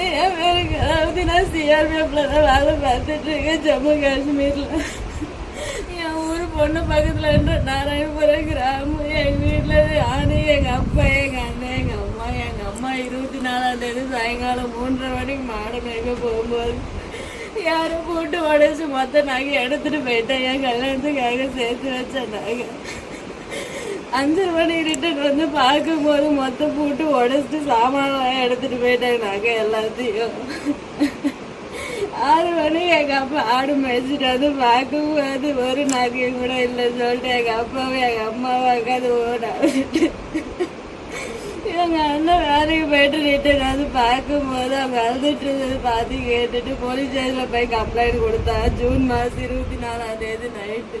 என் அதாவது நான் சிஆர்பிஎஃப்ல தான் வேலை பார்த்துட்டு இருக்கேன் ஜம்மு காஷ்மீரில் என் ஊர் பொண்ணு பக்கத்தில் இருந்து நாராயணபுரம் கிராமம் எங்கள் வீட்டில் நானு எங்கள் அப்பா எங்கள் அண்ணன் எங்கள் அம்மா எங்கள் அம்மா இருபத்தி நாலாம் தேதி சாயங்காலம் மூன்றரை மணிக்கு மாடு மேய்க்க போகும்போது யாரும் போட்டு உடச்சி மொத்த நகை எடுத்துகிட்டு போயிட்டேன் என் கல்யாணத்துக்காக சேர்த்து வச்ச நகை அஞ்சு மணி ரிட்டன் வந்து பார்க்கும்போது மொத்தம் போட்டு உடச்சிட்டு சாமானெல்லாம் எடுத்துட்டு போயிட்டாங்க நகை எல்லாத்தையும். ஆறு மணி எங்கள் அப்பா ஆடு மேய்ச்சிட்டு வந்து பார்க்கும்போது ஒரு நகையும் கூட இல்லைன்னு சொல்லிட்டு எங்கள் அப்பாவும் எங்கள் அம்மாவும் உட்காந்து ஓட எங்கள் அண்ணன் வேலைக்கு போயிட்டு ரிட்டர்ன் வந்து பார்க்கும்போது அவங்க அழுதுட்டு இருந்தது பார்த்து கேட்டுட்டு போலீஸ் ஸ்டேஷனில் போய் கம்ப்ளைண்ட் கொடுத்தா ஜூன் மாதம் இருபத்தி நாலாம் தேதி நைட்டு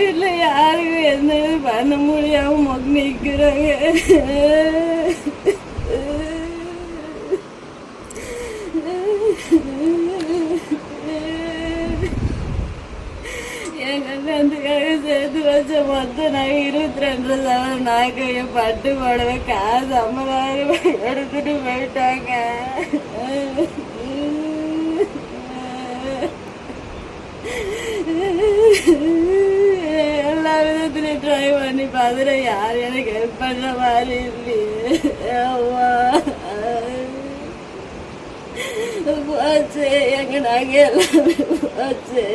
வீட்டில் யாருக்கும் எந்த பண்ண முடியாமல் மொக்க நிற்கிறாங்க என் சேர்த்து வச்ச மொத்தம் நான் இருபத்தி ரெண்டு சவரம் நாய்க்கையை பட்டு போடவே காசு ஐம்பதாயிரம் எடுத்துட்டு போயிட்டாங்க. எல்லா விதத்துலையும் ட்ரை பண்ணி பார்த்துட்டு யார் எனக்கு ஹெல்ப் பண்ண மாதிரி இல்லையே போச்சு எங்க நாங்க எல்லாமே போச்சு